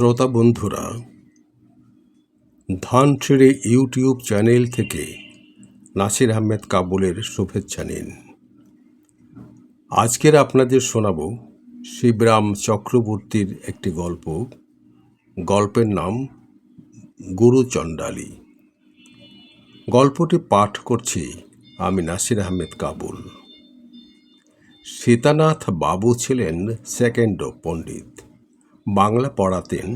শ্রোতা বন্ধুরা ধানছিঁড়ে YouTube channel থেকে নাসির আহমেদ কাবুলের শুভেচ্ছা নিন। আজকের আপনাদের শোনাব শিবরাম চক্রবর্তীর একটি গল্প। গল্পের নাম গুরু চণ্ডালী। গল্পটি পাঠ করছি আমি নাসির আহমেদ কাবুল। সীতানাথ বাবু ছিলেন সেকেন্ড পণ্ডিত। বাংলা পড়াতেন।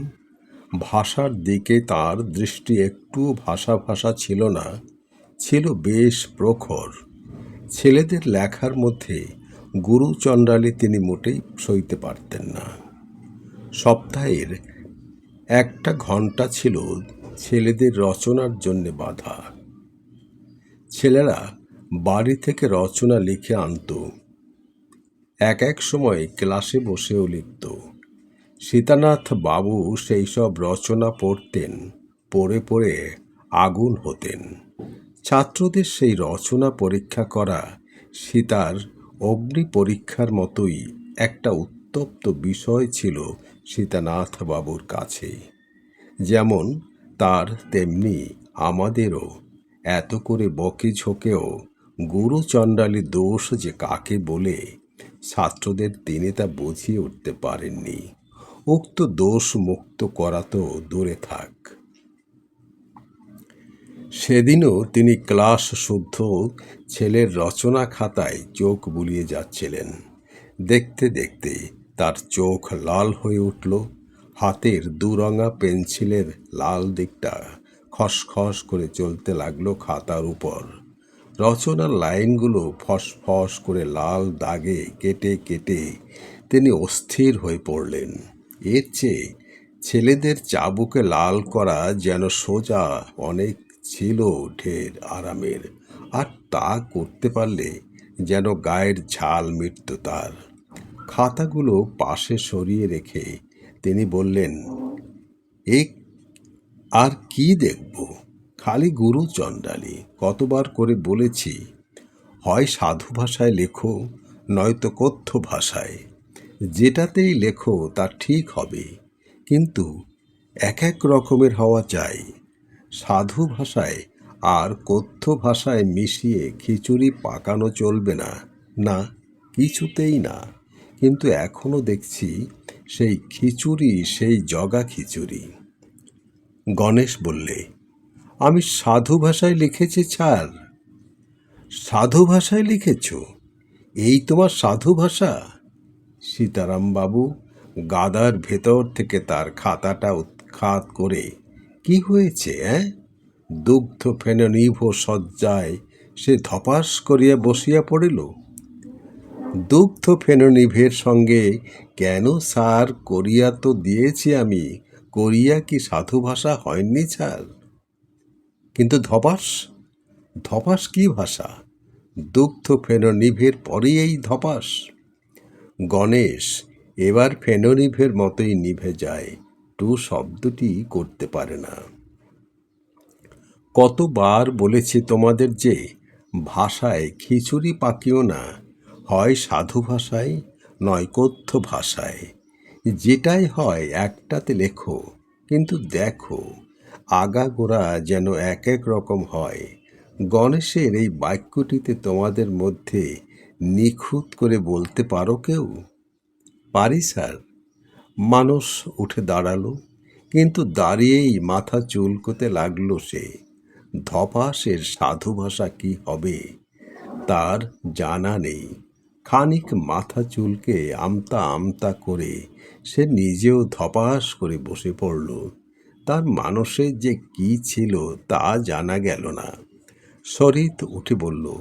ভাষার দিকে তার দৃষ্টি একটু ভাষা ভাষা ছিল না, ছিল বেশ প্রখর। ছেলেদের লেখার মধ্যে গুরু চণ্ডালী তিনি মোটেই সইতে পারতেন না। সপ্তাহের একটা ঘণ্টা ছিল ছেলেদের রচনার জন্যে বাধা। ছেলেরা বাড়ি থেকে রচনা লিখে আনতো, এক এক সময় ক্লাসে বসেও লিখত। সীতানাথ বাবু সেই সব রচনা পড়তেন, পড়ে পড়ে আগুন হতেন। ছাত্রদের সেই রচনা পরীক্ষা করা সীতার অগ্নি পরীক্ষার মতোই একটা উত্তপ্ত বিষয় ছিল সীতানাথ বাবুর কাছে। যেমন তার তেমনি আমাদেরও এত করে বকে ঝোঁকেও গুরু চণ্ডালী দোষ যে কাকে বলে, ছাত্রদের তিনি তা বুঝিয়ে উঠতে পারেননি। উক্ত দোষ মুক্ত করা তো দূরে থাক। সেদিনও তিনি ক্লাস শুদ্ধ ছেলের রচনা খাতায় চোখ বুলিয়ে যাচ্ছিলেন। দেখতে দেখতে তার চোখ লাল হয়ে উঠল, হাতের দুরঙা পেন্সিলের লাল দিকটা খসখস করে চলতে লাগল খাতার উপর। রচনার লাইনগুলো ফসফস করে লাল দাগে কেটে কেটে তিনি অস্থির হয়ে পড়লেন। এর চেয়ে ছেলেদের চাবুকে লাল করা যেন সোজা অনেক ছিল ঢের আরামের। আর তা করতে পারলে যেন গায়ের ঝাল মিটত তার। খাতাগুলো পাশে সরিয়ে রেখে তিনি বললেন, এ আর কি দেখব? খালি গুরু চণ্ডালী কতবার করে বলেছি, হয় সাধু ভাষায় লেখো, নয়তো কথ্য ভাষায়। যেটাতেই লেখো তা ঠিক হবে। কিন্তু এক এক রকমের হওয়া চাই। সাধু ভাষায় আর কথ্য ভাষায় মিশিয়ে খিচুড়ি পাকানো চলবে না। না, কিছুতেই না। কিন্তু এখনও দেখছি সেই খিচুড়ি, সেই জগা খিচুড়ি। গণেশ বললে, আমি সাধু ভাষায় লিখেছি ছাড়। সাধু ভাষায় লিখেছ? এই তোমার সাধু ভাষা? সীতারাম বাবু গাদার ভেতর থেকে তার খাতাটা উৎখাত করে, কি হয়েছে, অ্যাঁ? দুগ্ধ ফেনে নিভ সজ্জায় সে ধপাস করিয়া বসিয়া পড়িল। দুগ্ধ ফেননিভের সঙ্গে, কেন সার করিয়া তো দিয়েছি আমি, করিয়া কি সাধু ভাষা হয়নি ছাড় কিন্তু ধপাস ধপাস কি ভাষা? দুগ্ধ ফেননিভের পরেই ধপাস। গণেশ, এবার ফেননিভের মতোই নিভে যায়। টু শব্দটি করতে পারে না। কতবার বলেছি তোমাদের যে ভাষায় খিচুড়ি পাকিও না, হয় সাধু ভাষায়, নয় কথ্য ভাষায়। যেটাই হয় একটাতে লেখো, কিন্তু দেখো, আগাগোড়া যেন এক এক রকম হয়। গণেশের এই বাক্যটিতে তোমাদের মধ্যে নিখুঁত করে বলতে পারো কেউ? পারি, স্যার। মানুষ উঠে দাঁড়াল, কিন্তু দাঁড়িয়েই মাথা চুলকোতে লাগল সে। ধপাসের সাধু ভাষা কি হবে? তার জানা নেই। খানিক মাথা চুলকে আমতা আমতা করে সে নিজেও ধপাস করে বসে পড়ল। তার মানুষের যে কি ছিল তা জানা গেল না। শরিত উঠে বলল,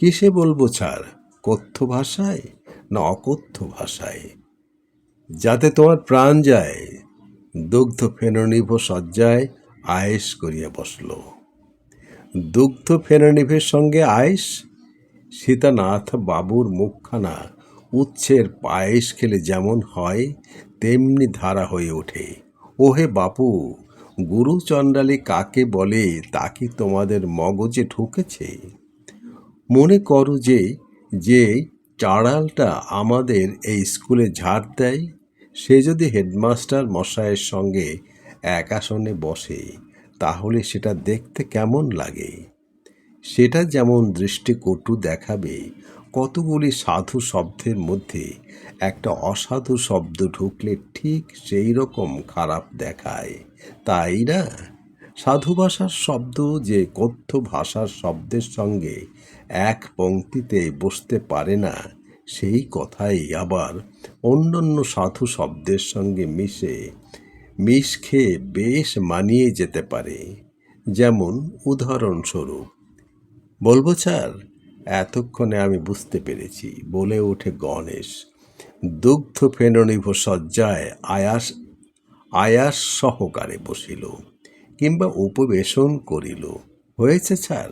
কিসে বলব ছাড় কথ্য ভাষায় না অকথ্য ভাষায়? যাতে তোমার প্রাণ যায়, দুগ্ধ ফেননিভ সজ্জায় আয়েস করিয়া বসল। দুগ্ধ ফেননিভের সঙ্গে আয়েস সীতানাথ বাবুর মুখখানা উচ্ছের পায়েস খেলে যেমন হয়, তেমনি ধারা হয়ে ওঠে। ওহে বাপু, গুরু চণ্ডালী কাকে বলে তা কি তোমাদের মগজে ঢুকেছে? মনে করো যে যে চাড়ালটা আমাদের এই স্কুলে ঝাড় দেয়, সে যদি হেডমাস্টার মশাইয়ের সঙ্গে এক আসনে বসে, তাহলে সেটা দেখতে কেমন লাগে? সেটা যেমন দৃষ্টিকটু দেখাবে, কতগুলি সাধু শব্দের মধ্যে একটা অসাধু শব্দ ঢুকলে ঠিক সেই রকম খারাপ দেখায়, তাই না? সাধু ভাষার শব্দ যে কথ্য ভাষার শব্দের সঙ্গে এক পংক্তিতে বসতে পারে না, সেই কথাই আবার অন্যান্য সাধু শব্দের সঙ্গে মিশে মিশ খেয়ে বেশ মানিয়ে যেতে পারে। যেমন উদাহরণস্বরূপ, বলব স্যার, এতক্ষণে আমি বুঝতে পেরেছি, বলে ওঠে গণেশ। দুগ্ধ ফেননিভ শয্যায় আয়াস আয়াস সহকারে বসিল, কিংবা উপবেশন করিল, হয়েছে স্যার?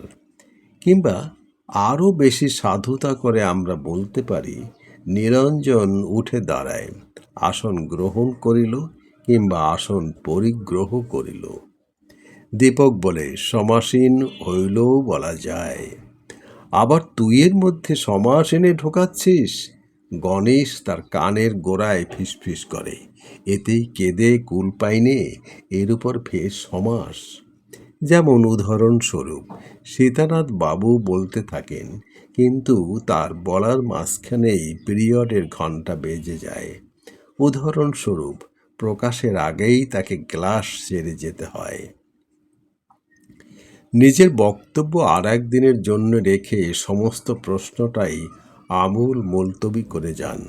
কিংবা আরও বেশি সাধুতা করে আমরা বলতে পারি, নিরঞ্জন উঠে দাঁড়ায়, আসন গ্রহণ করিল কিংবা আসন পরিগ্রহ করিল। দীপক বলে, সমাসীন হইলেও বলা যায়। আবার তুইয়ের মধ্যে সমাস এনে ঢোকাচ্ছিস? গণেশ তার কানের গোড়ায় ফিসফিস করে, এতেই কেঁদে কুল পাইনে, এর উপর ফের সমাস। যেমন উদাহরণস্বরূপ, সীতানাথ বাবু বলতে থাকেন, কিন্তু তার বলার মাঝখানেই পিরিয়ডের ঘণ্টা বেজে যায়। উদাহরণস্বরূপ, প্রকাশের আগেই তাকে গ্লাস ছেড়ে যেতে হয়। নিজের বক্তব্য আর দিনের জন্য রেখে সমস্ত প্রশ্নটাই আমূল মুলতবি করে যান।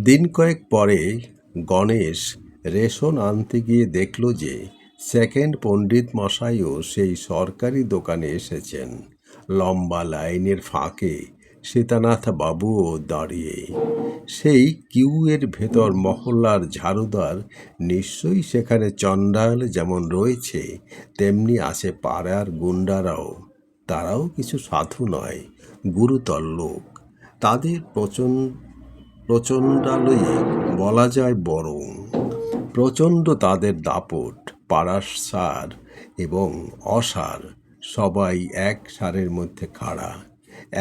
দিন কয়েক পরে গণেশ রেশন আনতে গিয়ে দেখল যে সেকেন্ড পণ্ডিত মশাইও সেই সরকারি দোকানে এসেছেন। লম্বা লাইনের ফাঁকে সীতানাথ বাবুও দাঁড়িয়ে। সেই কিউয়ের ভেতর মহল্লার ঝাড়ুদার নিশ্চয়ই সেখানে চণ্ডাল যেমন রয়েছে, তেমনি আছে পাড়ার গুন্ডারাও। তারাও কিছু সাধু নয়, গুরুতর লোক। তাদের প্রচণ্ড প্রচণ্ডালয়ে বলা যায় বরং। প্রচণ্ড তাদের দাপট। পাড়ার সার এবং অসার সবাই এক সারের মধ্যে খাড়া,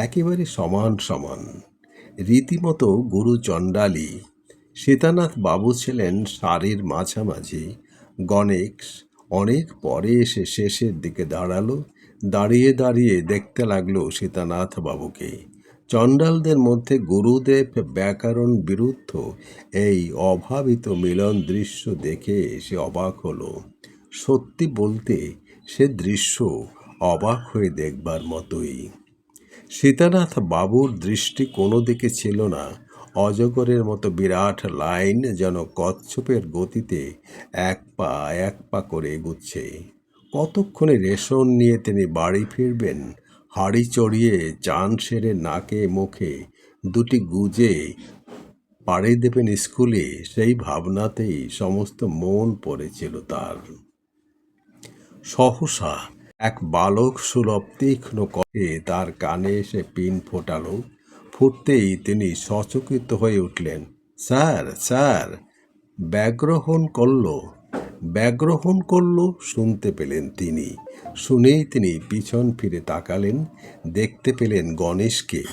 একেবারে সমান সমান। রীতিমতো গুরু চণ্ডালী সীতানাথ বাবু ছিলেন সারির মাঝামাঝি। গণেশ অনেক পরে এসে শেষের দিকে দাঁড়াল, দাঁড়িয়ে দাঁড়িয়ে দেখতে লাগল সীতানাথ বাবুকে। চণ্ডালদের মধ্যে গুরুদেব ব্যাকরণ বিরুদ্ধ এই অভাবিত মিলন দৃশ্য দেখে সে অবাক হলো। সত্যি বলতে সে দৃশ্য অবাক হয়ে দেখবার মতোই। সীতানাথ বাবুর দৃষ্টি কোনো দিকে ছিল না। অজগরের মতো বিরাট লাইন যেন কচ্ছপের গতিতে এক পা এক পা করে এগুচ্ছে। কতক্ষণে রেশন নিয়ে তিনি বাড়ি ফিরবেন? হাড়ি চড়িয়ে চান সেরে নাকে মুখে দুটি গুজে পাড়ি দেবেন স্কুলে, সেই ভাবনাতেই সমস্ত মন পড়েছিল তার। সহসা এক বালক সুলভ তীক্ষ্ণ করে তার কানে এসে পিন ফোটালো। ফুটতেই তিনি সচকিত হয়ে উঠলেন। Sir sir. ব্যাগ্রহণ করল। ব্যাগ্রহণ করল? শুনতে পেলেন তিনি। শুনেই তিনি পিছন ফিরে তাকালেন। দেখতে পেলেন গণেশকে।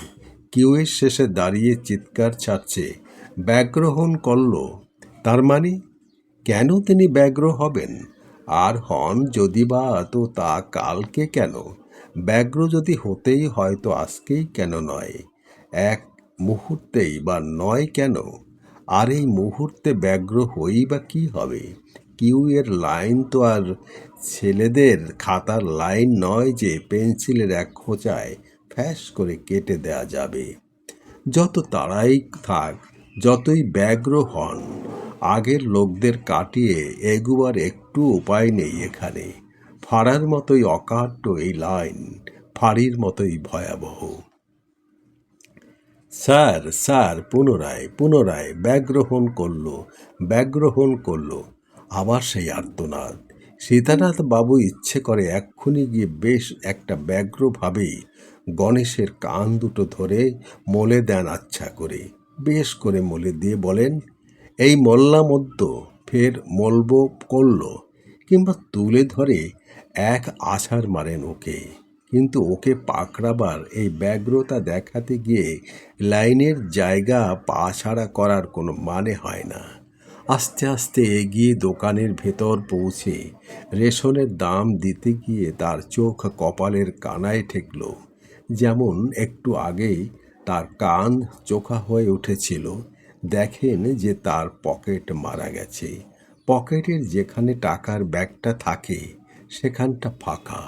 কিউয়ের শেষে দাঁড়িয়ে চিৎকার ছাড়ছে ব্যাগ্রহণ করল। তার মানে? কেন তিনি ব্যগ্র হবেন? আর হন যদি বা তো তা কালকে কেন? ব্যগ্র যদি হতেই হয়তো আজকেই কেন নয়? এক মুহূর্তেই বা নয় কেন? আর এই মুহূর্তে ব্যগ্র হই বা কি হবে? কিউ এর লাইন তো আর ছেলেদের খাতার লাইন নয় যে পেন্সিলের এক খোঁচায় ফ্যাস করে কেটে দেয়া যাবে। যত তাড়াই থাক, যতই ব্যগ্র হন আগের লোকদের কাটিয়ে এগুবার একটু উপায় নেই এখানে। ফাড়ার মতোই অকাট্য এই লাইন, ফাড়ির মতোই ভয়াবহ। স্যার স্যার, পুনরায় পুনরায় ব্যাগ্রহণ করল ব্যাগ্রহণ করল। আবার সেই আর্তনাদ। সীতানাথ বাবু ইচ্ছে করে এক্ষুনি গিয়ে বেশ একটা ব্যগ্রভাবেই গণেশের কান দুটো ধরে মলে দেন আচ্ছা করে। বেশ করে মলে দিয়ে বলেন এই মল্লা মধ্য ফের মলব করল কিংবা তুলে ধরে এক আছাড় মারেন ওকে। কিন্তু ওকে পাকড়াবার এই ব্যগ্রতা দেখাতে গিয়ে লাইনের জায়গা পা ছাড়া করার কোনো মানে হয় না। আস্তে আস্তে এগিয়ে দোকানের ভেতর পৌঁছে রেশনের দাম দিতে গিয়ে তার চোখ কপালের কানায় ঠেকল। যেমন একটু আগেই তার কান চোখা হয়ে উঠেছিল। দেখেন যে তার পকেট মারা গেছে। পকেটের যেখানে টাকার ব্যাগটা থাকে, সেখানটা ফাঁকা।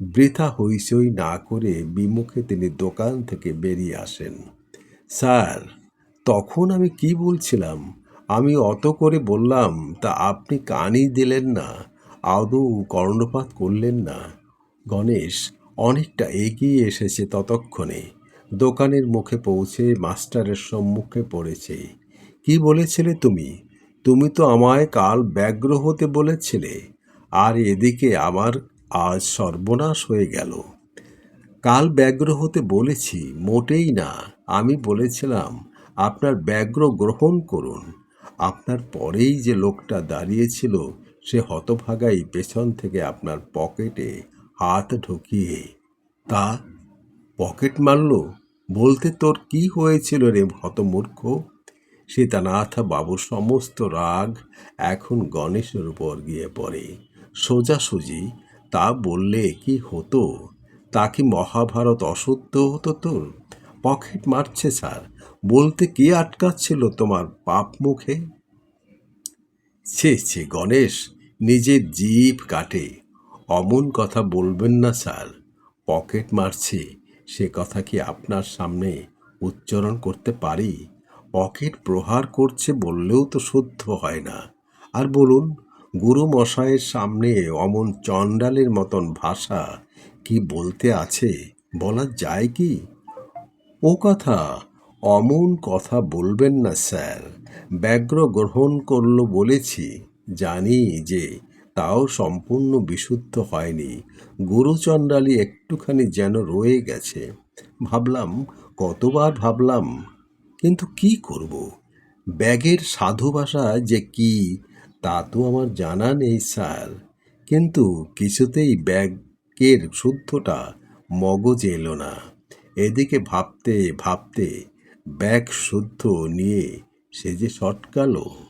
বৃথা হইচই না করে বিমুখে তিনি দোকান থেকে বেরিয়ে আসেন। স্যার, তখন আমি কি বলছিলাম? আমি অত করে বললাম, তা আপনি কানই দিলেন না, আদৌ কর্ণপাত করলেন না। গণেশ, অনেকটা এগিয়ে এসেছে ততক্ষণে। দোকানের মুখে পৌঁছে মাস্টারের সম্মুখে পড়েছে। কি বলেছিলে তুমি? তুমি তো আমায় কাল ব্যগ্র হতে বলেছিলে। আর এদিকে আমার আজ সর্বনাশ হয়ে গেল। কাল ব্যগ্র হতে বলেছি, মোটেই না। আমি বলেছিলাম, আপনার ব্যগ্র গ্রহণ করুন। আপনার পরেই যে লোকটা দাঁড়িয়েছিল, সে হতভাগাই পেছন থেকে আপনার পকেটে হাত ঢুকিয়ে তা পকেট মারল। বলতে তোর কি হয়েছিল রে হতমূর্খ? সীতানাথ বাবুর সমস্ত রাগ এখন গণেশের উপর গিয়ে পড়ে। সোজাসুজি তা বললে কি হতো? তা কি মহাভারত অসত্য হতো তোর? পকেট মারছে স্যার, বলতে কে আটকাচ্ছিল তোমার পাপ মুখে? ছে ছে, গণেশ, নিজের জিভ কাটে। অমন কথা বলবেন না স্যার, পকেট মারছে। সে কথা কি আপনার সামনে উচ্চারণ করতে পারি? পকেট প্রহার করছে বললেও তো শুদ্ধ হয় না। আর বলুন গুরু মশাইয়ের সামনে অমন চণ্ডালের মতন ভাষা কি বলতে আছে, বলা যায় কি? ও কথা, অমন কথা বলবেন না স্যার। ব্যগ্র গ্রহণ করল বলেছি, জানি যে তাও সম্পূর্ণ বিশুদ্ধ হয়নি। গুরুচণ্ডালী একটুখানি যেন রয়ে গেছে। ভাবলাম, কতবার ভাবলাম, কিন্তু কি করব? ব্যাগের সাধু ভাষা যে কি, তা তো আমার জানা নেই স্যার। কিন্তু কিছুতেই ব্যাগের শুদ্ধটা মগজ এলো না। এদিকে ভাবতে ভাবতে ব্যাগ শুদ্ধ নিয়ে সে যে সটকালো।